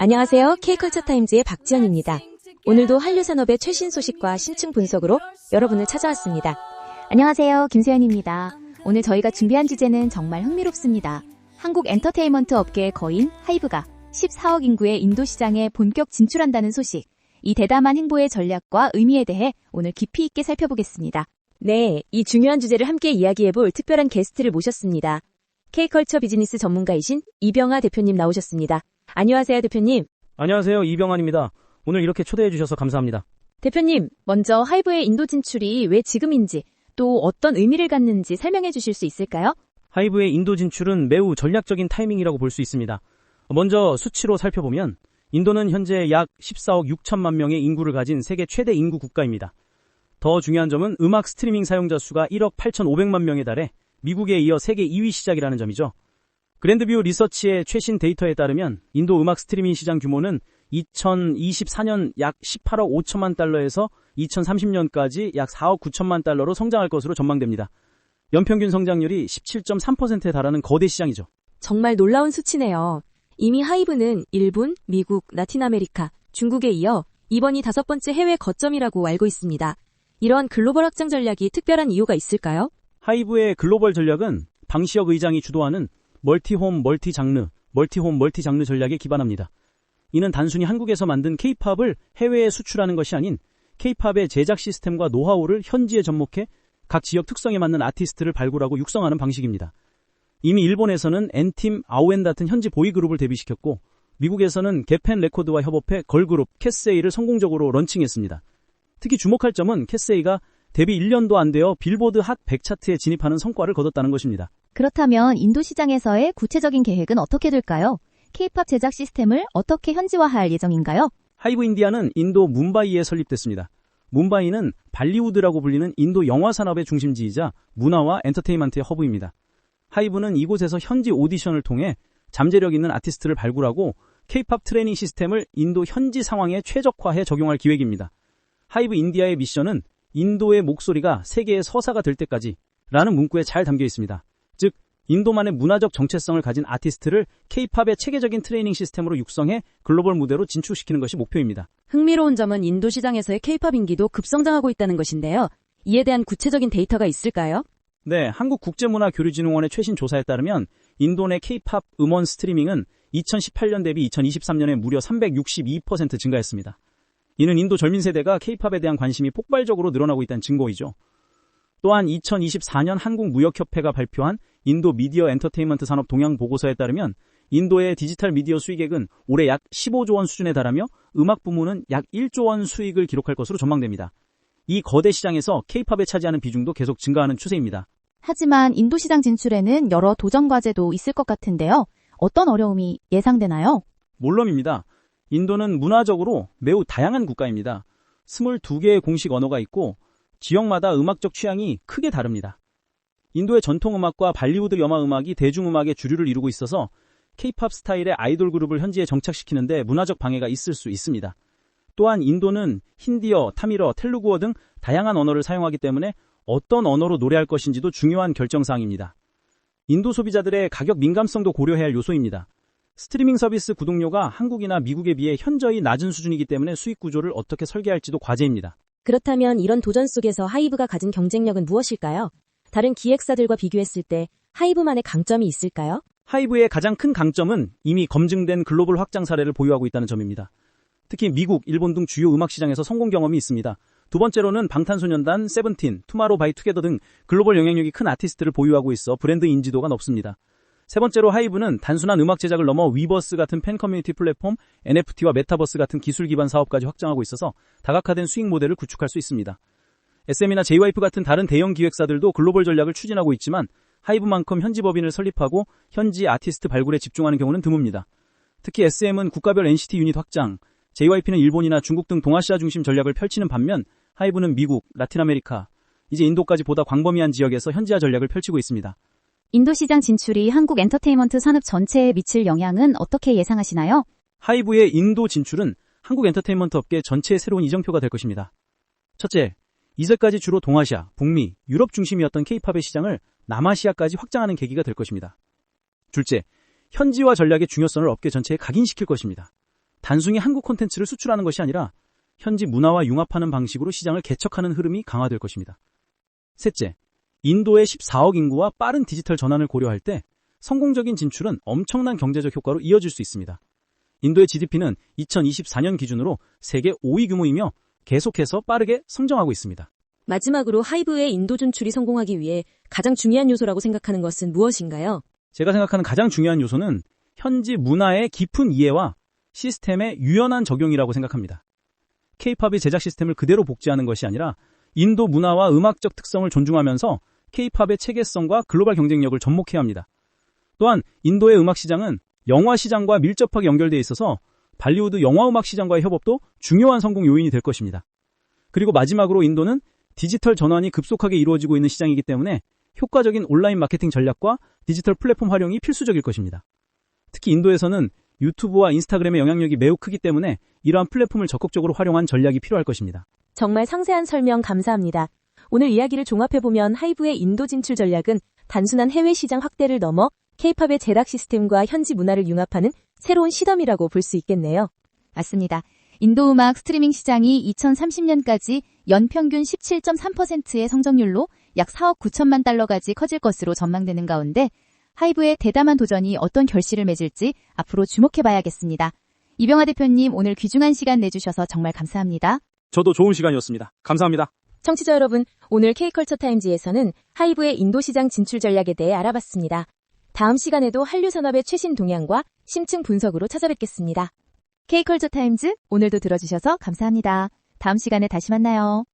안녕하세요. K컬처 타임즈의 박지연입니다. 오늘도 한류 산업의 최신 소식과 신층 분석으로 여러분을 찾아왔습니다. 안녕하세요. 김소연입니다. 오늘 저희가 준비한 주제는 정말 흥미롭습니다. 한국 엔터테인먼트 업계의 거인 하이브가 14억 인구의 인도 시장에 본격 진출한다는 소식. 이 대담한 행보의 전략과 의미에 대해 오늘 깊이 있게 살펴보겠습니다. 네, 이 중요한 주제를 함께 이야기해볼 특별한 게스트를 모셨습니다. K컬처 비즈니스 전문가이신 이병하 대표님 나오셨습니다. 안녕하세요, 대표님. 안녕하세요. 이병환입니다. 오늘 이렇게 초대해 주셔서 감사합니다. 대표님, 먼저 하이브의 인도 진출이 왜 지금인지 또 어떤 의미를 갖는지 설명해 주실 수 있을까요? 하이브의 인도 진출은 매우 전략적인 타이밍이라고 볼 수 있습니다. 먼저 수치로 살펴보면 인도는 현재 약 14억 6천만 명의 인구를 가진 세계 최대 인구 국가입니다. 더 중요한 점은 음악 스트리밍 사용자 수가 1억 8,500만 명에 달해 미국에 이어 세계 2위 시작이라는 점이죠. 그랜드뷰 리서치의 최신 데이터에 따르면 인도 음악 스트리밍 시장 규모는 2024년 약 18억 5천만 달러에서 2030년까지 약 4억 9천만 달러로 성장할 것으로 전망됩니다. 연평균 성장률이 17.3%에 달하는 거대 시장이죠. 정말 놀라운 수치네요. 이미 하이브는 일본, 미국, 라틴 아메리카, 중국에 이어 이번이 다섯 번째 해외 거점이라고 알고 있습니다. 이런 글로벌 확장 전략이 특별한 이유가 있을까요? 하이브의 글로벌 전략은 방시혁 의장이 주도하는 멀티홈 멀티 장르, 멀티홈 멀티 장르 전략에 기반합니다. 이는 단순히 한국에서 만든 케이팝을 해외에 수출하는 것이 아닌 케이팝의 제작 시스템과 노하우를 현지에 접목해 각 지역 특성에 맞는 아티스트를 발굴하고 육성하는 방식입니다. 이미 일본에서는 엔팀, 아우엔 같은 현지 보이그룹을 데뷔시켰고 미국에서는 개펜 레코드와 협업해 걸그룹 캐세이를 성공적으로 런칭했습니다. 특히 주목할 점은 캐세이가 데뷔 1년도 안 되어 빌보드 핫 100 차트에 진입하는 성과를 거뒀다는 것입니다. 그렇다면 인도 시장에서의 구체적인 계획은 어떻게 될까요? 케이팝 제작 시스템을 어떻게 현지화할 예정인가요? 하이브 인디아는 인도 뭄바이에 설립됐습니다. 뭄바이는 발리우드라고 불리는 인도 영화 산업의 중심지이자 문화와 엔터테인먼트의 허브입니다. 하이브는 이곳에서 현지 오디션을 통해 잠재력 있는 아티스트를 발굴하고 케이팝 트레이닝 시스템을 인도 현지 상황에 최적화해 적용할 기획입니다. 하이브 인디아의 미션은 인도의 목소리가 세계의 서사가 될 때까지 라는 문구에 잘 담겨 있습니다. 즉, 인도만의 문화적 정체성을 가진 아티스트를 케이팝의 체계적인 트레이닝 시스템으로 육성해 글로벌 무대로 진출시키는 것이 목표입니다. 흥미로운 점은 인도 시장에서의 케이팝 인기도 급성장하고 있다는 것인데요. 이에 대한 구체적인 데이터가 있을까요? 네, 한국국제문화교류진흥원의 최신 조사에 따르면 인도 내 케이팝 음원 스트리밍은 2018년 대비 2023년에 무려 362% 증가했습니다. 이는 인도 젊은 세대가 케이팝에 대한 관심이 폭발적으로 늘어나고 있다는 증거이죠. 또한 2024년 한국무역협회가 발표한 인도 미디어 엔터테인먼트 산업 동향 보고서에 따르면 인도의 디지털 미디어 수익액은 올해 약 15조 원 수준에 달하며 음악 부문은 약 1조 원 수익을 기록할 것으로 전망됩니다. 이 거대 시장에서 케이팝에 차지하는 비중도 계속 증가하는 추세입니다. 하지만 인도 시장 진출에는 여러 도전 과제도 있을 것 같은데요. 어떤 어려움이 예상되나요? 물론입니다. 인도는 문화적으로 매우 다양한 국가입니다. 22개의 공식 언어가 있고 지역마다 음악적 취향이 크게 다릅니다. 인도의 전통 음악과 발리우드 영화 음악이 대중음악의 주류를 이루고 있어서 케이팝 스타일의 아이돌 그룹을 현지에 정착시키는데 문화적 방해가 있을 수 있습니다. 또한 인도는 힌디어, 타밀어, 텔루구어 등 다양한 언어를 사용하기 때문에 어떤 언어로 노래할 것인지도 중요한 결정사항입니다. 인도 소비자들의 가격 민감성도 고려해야 할 요소입니다. 스트리밍 서비스 구독료가 한국이나 미국에 비해 현저히 낮은 수준이기 때문에 수익 구조를 어떻게 설계할지도 과제입니다. 그렇다면 이런 도전 속에서 하이브가 가진 경쟁력은 무엇일까요? 다른 기획사들과 비교했을 때 하이브만의 강점이 있을까요? 하이브의 가장 큰 강점은 이미 검증된 글로벌 확장 사례를 보유하고 있다는 점입니다. 특히 미국, 일본 등 주요 음악 시장에서 성공 경험이 있습니다. 두 번째로는 방탄소년단, 세븐틴, 투마로우 바이 투게더 등 글로벌 영향력이 큰 아티스트를 보유하고 있어 브랜드 인지도가 높습니다. 세 번째로 하이브는 단순한 음악 제작을 넘어 위버스 같은 팬 커뮤니티 플랫폼, NFT와 메타버스 같은 기술 기반 사업까지 확장하고 있어서 다각화된 수익 모델을 구축할 수 있습니다. SM이나 JYP 같은 다른 대형 기획사들도 글로벌 전략을 추진하고 있지만 하이브만큼 현지 법인을 설립하고 현지 아티스트 발굴에 집중하는 경우는 드뭅니다. 특히 SM은 국가별 NCT 유닛 확장, JYP는 일본이나 중국 등 동아시아 중심 전략을 펼치는 반면 하이브는 미국, 라틴 아메리카, 이제 인도까지 보다 광범위한 지역에서 현지화 전략을 펼치고 있습니다. 인도 시장 진출이 한국 엔터테인먼트 산업 전체에 미칠 영향은 어떻게 예상하시나요? 하이브의 인도 진출은 한국 엔터테인먼트 업계 전체의 새로운 이정표가 될 것입니다. 첫째, 이제까지 주로 동아시아, 북미, 유럽 중심이었던 케이팝의 시장을 남아시아까지 확장하는 계기가 될 것입니다. 둘째, 현지화 전략의 중요성을 업계 전체에 각인시킬 것입니다. 단순히 한국 콘텐츠를 수출하는 것이 아니라 현지 문화와 융합하는 방식으로 시장을 개척하는 흐름이 강화될 것입니다. 셋째, 인도의 14억 인구와 빠른 디지털 전환을 고려할 때 성공적인 진출은 엄청난 경제적 효과로 이어질 수 있습니다. 인도의 GDP는 2024년 기준으로 세계 5위 규모이며 계속해서 빠르게 성장하고 있습니다. 마지막으로 하이브의 인도 진출이 성공하기 위해 가장 중요한 요소라고 생각하는 것은 무엇인가요? 제가 생각하는 가장 중요한 요소는 현지 문화의 깊은 이해와 시스템의 유연한 적용이라고 생각합니다. K-팝의 제작 시스템을 그대로 복제하는 것이 아니라 인도 문화와 음악적 특성을 존중하면서 K-팝의 체계성과 글로벌 경쟁력을 접목해야 합니다. 또한 인도의 음악 시장은 영화 시장과 밀접하게 연결되어 있어서 발리우드 영화 음악 시장과의 협업도 중요한 성공 요인이 될 것입니다. 그리고 마지막으로 인도는 디지털 전환이 급속하게 이루어지고 있는 시장이기 때문에 효과적인 온라인 마케팅 전략과 디지털 플랫폼 활용이 필수적일 것입니다. 특히 인도에서는 유튜브와 인스타그램의 영향력이 매우 크기 때문에 이러한 플랫폼을 적극적으로 활용한 전략이 필요할 것입니다. 정말 상세한 설명 감사합니다. 오늘 이야기를 종합해보면 하이브의 인도 진출 전략은 단순한 해외 시장 확대를 넘어 K-팝의 제작 시스템과 현지 문화를 융합하는 새로운 시덤이라고 볼 수 있겠네요. 맞습니다. 인도 음악 스트리밍 시장이 2030년까지 연평균 17.3%의 성장률로 약 4억 9천만 달러까지 커질 것으로 전망되는 가운데 하이브의 대담한 도전이 어떤 결실을 맺을지 앞으로 주목해봐야겠습니다. 이병화 대표님 오늘 귀중한 시간 내주셔서 정말 감사합니다. 저도 좋은 시간이었습니다. 감사합니다. 청취자 여러분, 오늘 K컬처 타임즈에서는 하이브의 인도 시장 진출 전략에 대해 알아봤습니다. 다음 시간에도 한류 산업의 최신 동향과 심층 분석으로 찾아뵙겠습니다. K컬처 타임즈 오늘도 들어주셔서 감사합니다. 다음 시간에 다시 만나요.